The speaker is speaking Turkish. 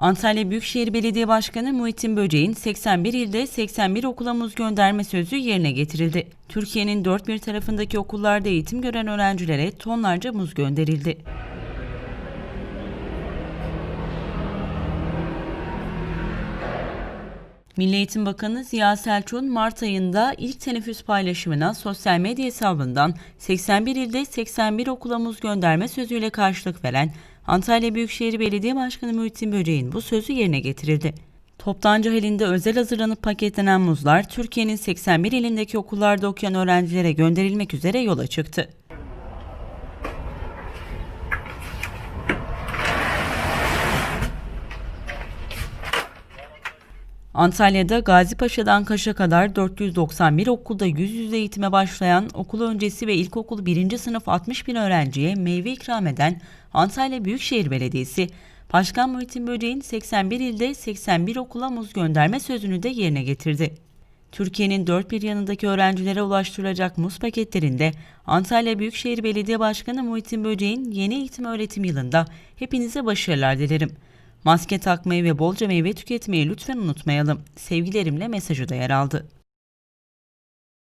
Antalya Büyükşehir Belediye Başkanı Muhittin Böceğin 81 ilde 81 okula muz gönderme sözü yerine getirildi. Türkiye'nin dört bir tarafındaki okullarda eğitim gören öğrencilere tonlarca muz gönderildi. Milli Eğitim Bakanı Ziya Selçuk'un Mart ayında ilk teneffüs paylaşımına sosyal medya hesabından 81 ilde 81 okula muz gönderme sözüyle karşılık veren Antalya Büyükşehir Belediye Başkanı Muhittin Böceğin bu sözü yerine getirildi. Toptancı halinde özel hazırlanıp paketlenen muzlar Türkiye'nin 81 ilindeki okullarda okuyan öğrencilere gönderilmek üzere yola çıktı. Antalya'da Gazipaşa'dan Kaş'a kadar 491 okulda yüz yüze eğitime başlayan okul öncesi ve ilkokul 1. sınıf 60 bin öğrenciye meyve ikram eden Antalya Büyükşehir Belediyesi, Başkan Muhittin Böceğin 81 ilde 81 okula muz gönderme sözünü de yerine getirdi. Türkiye'nin dört bir yanındaki öğrencilere ulaştırılacak muz paketlerinde Antalya Büyükşehir Belediye Başkanı Muhittin Böceğin yeni eğitim öğretim yılında hepinize başarılar dilerim. Maske takmayı ve bolca meyve tüketmeyi lütfen unutmayalım. Sevgilerimle mesajı da yer aldı.